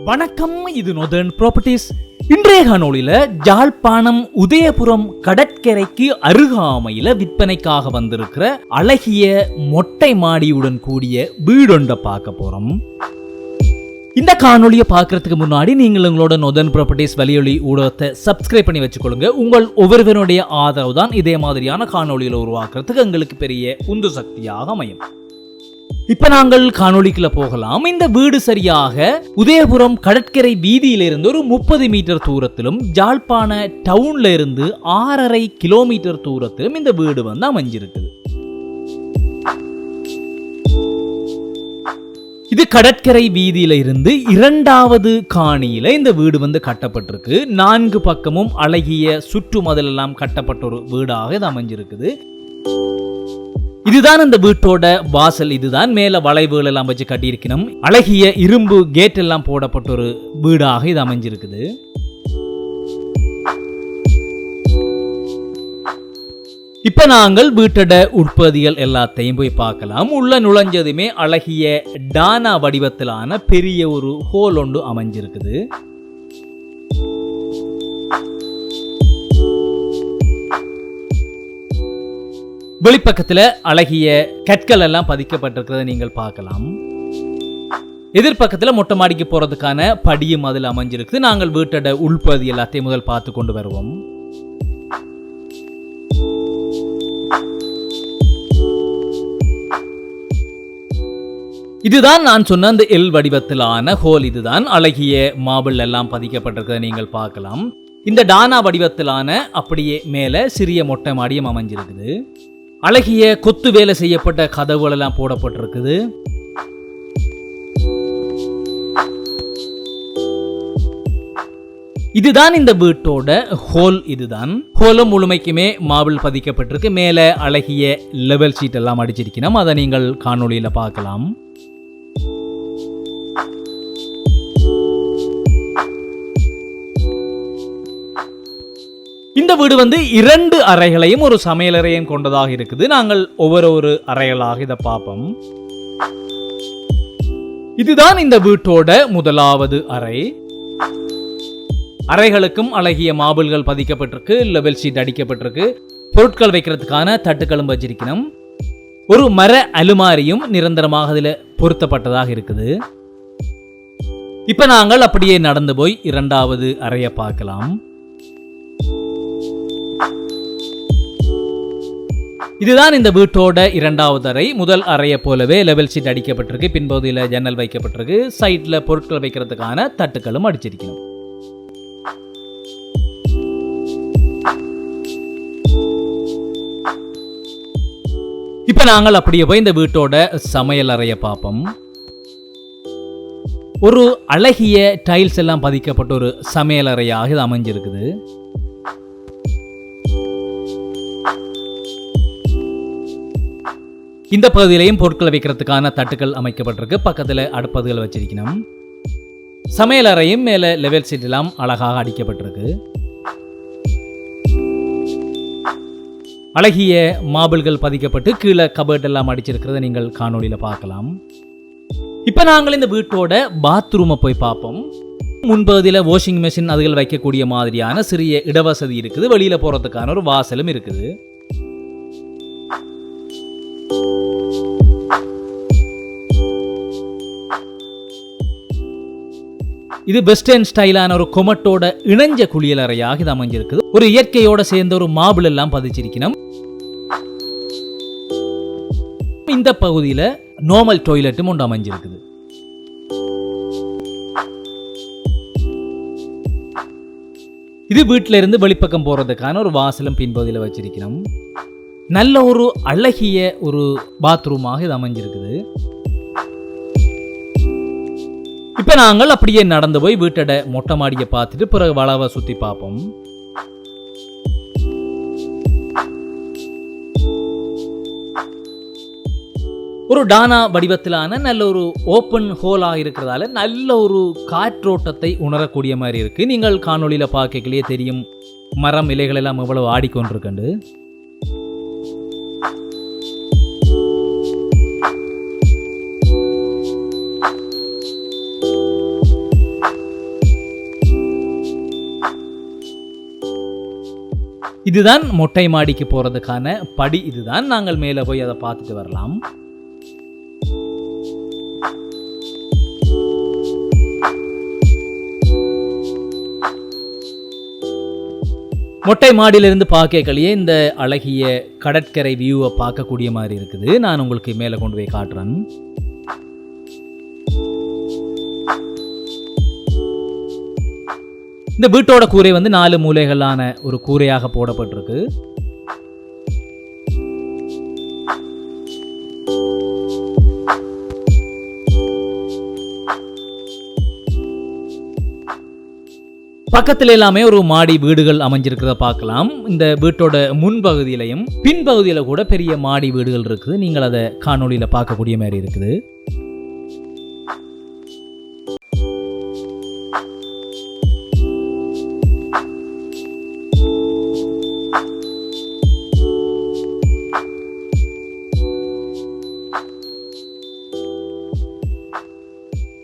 வணக்கம் இது northern properties இன்றைய காணொலியில ஜாழ்ப்பாணம் உதயபுரம் கடற்கரைக்கு அருகாமையில விற்பனைக்காக வந்திருக்கிற அழகிய மொட்டை மாடியுடன் கூடிய வீடொண்ட பார்க்க போறோம். இந்த காணொலியை பார்க்கறதுக்கு முன்னாடி நீங்கள் உங்களோட நொதன் ப்ராப்பர்ட்டிஸ் வலியொலி ஊடகத்தை சப்ஸ்கிரைப் பண்ணி வச்சுக்கொள்ளுங்க. உங்கள் ஒவ்வொருவருடைய ஆதரவு தான் இதே மாதிரியான காணொலியில் உருவாக்குறதுக்கு எங்களுக்கு பெரிய உந்து சக்தியாக அமையும். இப்ப நாங்கள் காணொலிக்குள்ள போகலாம். இந்த வீடு சரியாக உதயபுரம் கடற்கரை வீதியிலிருந்து ஒரு முப்பது மீட்டர் தூரத்திலும் ஜாழ்ப்பாண டவுன்ல இருந்து ஆறரை கிலோமீட்டர் தூரத்திலும் இந்த வீடு வந்து அமைஞ்சிருக்குது. இது கடற்கரை வீதியில இருந்து இரண்டாவது காணியில இந்த வீடு வந்து கட்டப்பட்டிருக்கு. நான்கு பக்கமும் அழகிய சுற்று மதில் எல்லாம் கட்டப்பட்ட ஒரு வீடாக இது அமைஞ்சிருக்குது. இதுதான் அந்த வீட்டோட வாசல் இதுதான் மேல வளைவுகள் எல்லாம் வச்சு கட்டியிருக்கணும். அழகிய இரும்பு கேட் எல்லாம் போடப்பட்ட ஒரு வீடாக இது அமைஞ்சிருக்குது. இப்ப நாங்கள் வீட்டோட உற்பத்திகள் எல்லாத்தையும் போய் பார்க்கலாம். உள்ள நுழைஞ்சதுமே அழகிய டானா வடிவத்திலான பெரிய ஒரு ஹோல் ஒன்று அமைஞ்சிருக்குது. வெளிப்பக்கத்துல அழகிய கற்கள் எல்லாம் பதிக்கப்பட்டிருக்கிறத நீங்கள் பார்க்கலாம். எதிர்பக்கத்துல மொட்டை மாடிக்கு போகிறதுக்கான படியும் அதில் அமைஞ்சிருக்குது. நாங்கள் வீட்டோட உள்பகுதி எல்லாத்தையும் முதல் பார்த்து கொண்டு வருவோம். இதுதான் நான் சொன்ன அந்த எல் வடிவத்திலான ஹோல். இதுதான் அழகிய மாபிள் எல்லாம் பதிக்கப்பட்டிருக்கிறத நீங்கள் பார்க்கலாம். இந்த டானா வடிவத்திலான அப்படியே மேலே சிறிய மொட்டை மாடியும் அமைஞ்சிருக்குது. அழகிய கொத்து வேலை செய்யப்பட்ட கதவுகள் எல்லாம் போடப்பட்டிருக்குது. இதுதான் இந்த வீட்டோட ஹோல் இதுதான். ஹோலும் முழுமைக்குமே மாபிள் பதிக்கப்பட்டிருக்கு. மேலே அழகிய லெவல் ஷீட் எல்லாம் அடிச்சிருக்கணும் அதை நீங்கள் காணொலியில் பார்க்கலாம். இந்த வீடு வந்து இரண்டு அறைகளையும் ஒரு சமையலறையும் கொண்டதாக இருக்குது. நாங்கள் ஒவ்வொரு ஒரு அறைகளாக இதை பார்ப்போம். இதுதான் இந்த வீட்டோட முதலாவது அறை. அறைகளுக்கும் அழகிய மாபிள்கள் பதிக்கப்பட்டிருக்கு லெவல் ஷீட் அடிக்கப்பட்டிருக்கு. பொருட்கள் வைக்கிறதுக்கான தட்டுக்களும் வச்சிருக்கணும். ஒரு மர அலுமாரியும் நிரந்தரமாக அதில் பொருத்தப்பட்டதாக இருக்குது. இப்போ நாங்கள் அப்படியே நடந்து போய் இரண்டாவது அறையை பார்க்கலாம். இதுதான் இந்த வீட்டோட இரண்டாவது அறை. முதல் அறையை போலவே லெவல் சீட் அடிக்கப்பட்டிருக்கு. பின்பகுதியில் ஜன்னல் வைக்கப்பட்டிருக்கு. சைட்ல பொருட்கள் வைக்கிறதுக்கான தட்டுக்களும் அடிச்சிருக்கணும் இப்ப நாங்கள் அப்படியே போய் இந்த வீட்டோட சமையல் அறையை பார்ப்போம். ஒரு அழகிய டைல்ஸ் எல்லாம் பதிக்கப்பட்ட ஒரு சமையல் அறையாக இது அமைஞ்சிருக்குது. இந்த பகுதியிலையும் பொருட்களை வைக்கிறதுக்கான தட்டுக்கள் அமைக்கப்பட்டிருக்கு. பக்கத்தில் அடுப்பதுகள் வச்சிருக்கணும். சமையல் அறையும் மேலே லெவல் சீட் எல்லாம் அழகாக அடிக்கப்பட்டிருக்கு. அழகிய மாபிள்கள் பதிக்கப்பட்டு கீழே கபர்ட் எல்லாம் அடிச்சிருக்கிறத நீங்கள் காணொளியில் பார்க்கலாம். இப்போ நாங்கள் இந்த வீட்டோட பாத்ரூமை போய் பார்ப்போம். முன்பகுதியில் வாஷிங் மிஷின் அதுகள் வைக்கக்கூடிய மாதிரியான சிறிய இடவசதி இருக்குது. வெளியில் போகிறதுக்கான ஒரு வாசலும் இருக்குது. இது வெஸ்டர்ன் ஸ்டைலான ஒரு கொமட்டோட இணைஞ்ச குளியலறையாக இது அமைஞ்சிருக்குது. ஒரு இயற்கையோட சேர்ந்த ஒரு மாபிள் எல்லாம் பதிச்சிருக்கணும். இந்த பகுதியில் நார்மல் டாய்லெட்டும் ஒன்று அமைஞ்சிருக்குது. இது வீட்டில இருந்து வெளிப்பக்கம் போறதுக்கான ஒரு வாசலும் பின்பகுதியில் வச்சிருக்கணும். நல்ல ஒரு அழகிய ஒரு பாத்ரூமாக இது அமைஞ்சிருக்குது. இப்போ நாங்கள் அப்படியே நடந்து போய் வீட்டோட மொட்டை மாடியை பார்த்துட்டு பிறகு வளவை சுற்றி பார்ப்போம். ஒரு டானா வடிவத்திலான நல்ல ஒரு ஓப்பன் ஹோலாக இருக்கிறதால நல்ல ஒரு காற்றோட்டத்தை உணரக்கூடிய மாதிரி இருக்கு. நீங்கள் காணொளியில் பார்க்கலையே தெரியும் மரம் இலைகள் எல்லாம் எவ்வளவு ஆடிக்கொண்டிருக்கண்டு இதுதான் மொட்டை மாடிக்கு போறதுக்கான படி. இதுதான் நாங்கள் மேலே போய் அதை பார்த்துட்டு வரலாம். மொட்டை மாடியிலிருந்து பார்க்கலையே இந்த அழகிய கடற்கரை வியூவை பார்க்கக்கூடிய மாதிரி இருக்குது. நான் உங்களுக்கு மேலே கொண்டு போய் காட்டுறேன். இந்த வீட்டோட கூரை வந்து நாலு மூலைகளான ஒரு கூரையாக போடப்பட்டிருக்கு. பக்கத்துல எல்லாமே ஒரு மாடி வீடுகள் அமைஞ்சிருக்கிறத பார்க்கலாம். இந்த வீட்டோட முன்பகுதியிலையும் பின்பகுதியில கூட பெரிய மாடி வீடுகள் இருக்குது. நீங்கள் அதை காணொளியில பார்க்கக்கூடிய மாதிரி இருக்குது.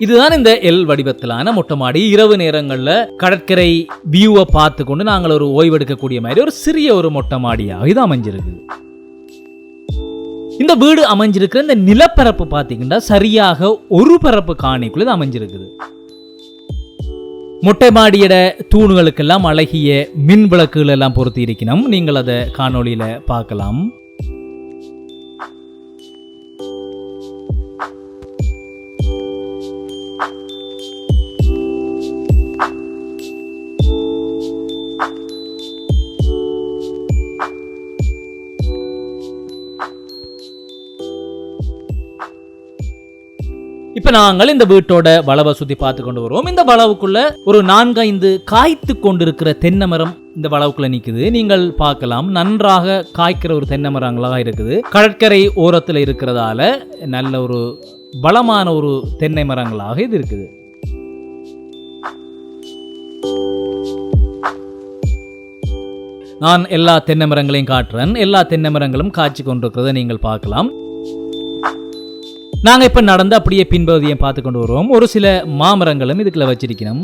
இதுதான் இந்த எல் வடிவத்திலான மொட்டை மாடி. இரவு நேரங்களில் கடற்கரை வியூவை பார்த்து கொண்டு நாங்கள் ஒரு ஓய்வெடுக்கக்கூடிய மாதிரி ஒரு சிறிய ஒரு மொட்டை மாடியாக இது அமைஞ்சிருக்கு. இந்த வீடு அமைஞ்சிருக்கிற இந்த நிலப்பரப்பு பார்த்தீங்கன்னா சரியாக ஒரு பரப்பு காணிக்குள்ள இது அமைஞ்சிருக்குது. மொட்டை மாடியோட தூணுகளுக்கெல்லாம் அழகிய மின் விளக்குகள் எல்லாம் பொருத்தி இருக்கணும் நீங்கள் அதை காணொளியில பார்க்கலாம். இப்ப நாங்கள் இந்த வீட்டோட வளவை சுத்தி பார்த்து கொண்டு வருவோம். இந்த வளவுக்குள்ள ஒரு நான்கைந்து காய்த்து கொண்டிருக்கிற தென்னை மரம் இந்த வளவுக்குள்ள நிக்குது. நீங்கள் பார்க்கலாம் நன்றாக காய்க்கிற ஒரு தென்னை மரங்களாக இருக்குது. கடற்கரை ஓரத்தில் இருக்கிறதால நல்ல ஒரு பலமான ஒரு தென்னை மரங்களாக இது இருக்குது. நான் எல்லா தென்னை மரங்களையும் காட்டுறேன். எல்லா தென்னை மரங்களும் காய்ச்சி கொண்டிருக்கிறத நீங்கள் பார்க்கலாம். நாங்க இப்ப நடந்து அப்படியே பின்பகுதியை பார்த்து கொண்டு வருவோம். ஒரு சில மாமரங்களும் இதுக்குள்ள வச்சிருக்கணும்.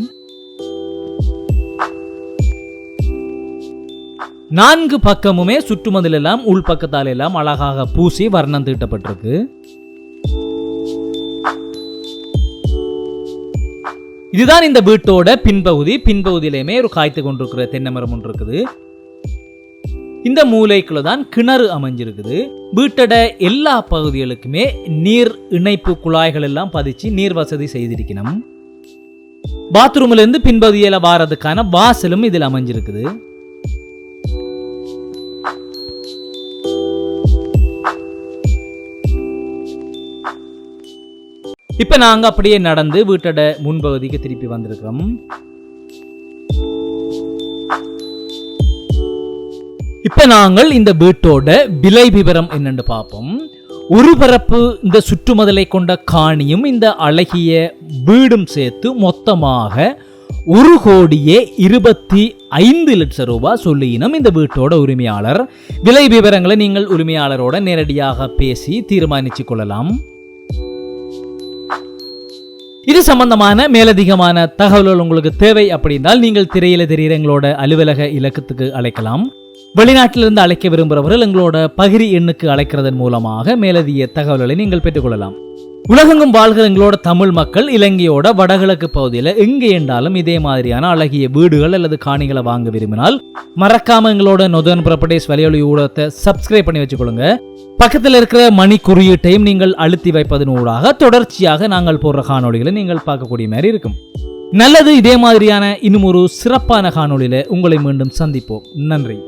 நான்கு பக்கமுமே சுற்றுமதில் எல்லாம் உள் பக்கத்தால் எல்லாம் அழகாக பூசி வர்ணம் தீட்டப்பட்டிருக்கு. இதுதான் இந்த வீட்டோட பின்பகுதி. பின்பகுதியிலையுமே ஒரு காய்த்து கொண்டிருக்கிற தென்னை மரம் ஒன்று இருக்குது. இந்த மூலைக்குள்ள தான் கிணறு அமைஞ்சிருக்குது. வீட்டோட எல்லா பகுதிகளுக்குமே நீர் இணைப்பு குழாய்கள் எல்லாம் பதிச்சு நீர் வசதி செய்திருக்கணும். பாத்ரூம்ல இருந்து பின்பகுதியில வாரதுக்கான வாசலும் இதில் அமைஞ்சிருக்குது. இப்ப நாங்க அப்படியே நடந்து வீட்டோட முன்பகுதிக்கு திருப்பி வந்திருக்கிறோம். இப்போ நாங்கள் இந்த வீட்டோட விலை விவரம் என்னென்னு பார்ப்போம். ஒரு பரப்பு இந்த சுற்றுமதலை கொண்ட காணியும் இந்த அழகிய வீடும் சேர்த்து மொத்தமாக ஒரு கோடியே இருபத்தி ஐந்து லட்சம் ரூபாய் சொல்லியினம் இந்த வீட்டோட உரிமையாளர். விலை விவரங்களை நீங்கள் உரிமையாளரோட நேரடியாக பேசி தீர்மானித்து கொள்ளலாம். இது சம்பந்தமான மேலதிகமான தகவல்கள் உங்களுக்கு தேவை அப்படின்னால் நீங்கள் திரையில தெரிகிற எங்களோட அலுவலக இலக்கத்துக்கு அழைக்கலாம். வெளிநாட்டிலிருந்து அழைக்க விரும்புகிறவர்கள் எங்களோட பகிரி எண்ணுக்கு அழைக்கிறதன் மூலமாக மேலதிக தகவல்களை நீங்கள் பெற்றுக்கொள்ளலாம். உலகெங்கும் வாழ்கிற எங்களோட தமிழ் மக்கள் இலங்கையோட வடகிழக்கு பகுதியில் எங்கே என்றாலும் இதே மாதிரியான அழகிய வீடுகள் அல்லது காணிகளை வாங்க விரும்பினால் மறக்காம எங்களோட நொதன் ப்ராப்பர்ட்டிஸ் வலையொலி ஊடகத்தை சப்ஸ்கிரைப் பண்ணி வச்சுக்கொள்ளுங்க. பக்கத்தில் இருக்கிற மணி குறியீட்டையும் நீங்கள் அழுத்தி வைப்பதன் ஊடாக தொடர்ச்சியாக நாங்கள் போடுற காணொளிகளை நீங்கள் பார்க்கக்கூடிய மாதிரி இருக்கும். நல்லது இதே மாதிரியான இன்னும் ஒரு சிறப்பான காணொளியில உங்களை மீண்டும் சந்திப்போம். நன்றி.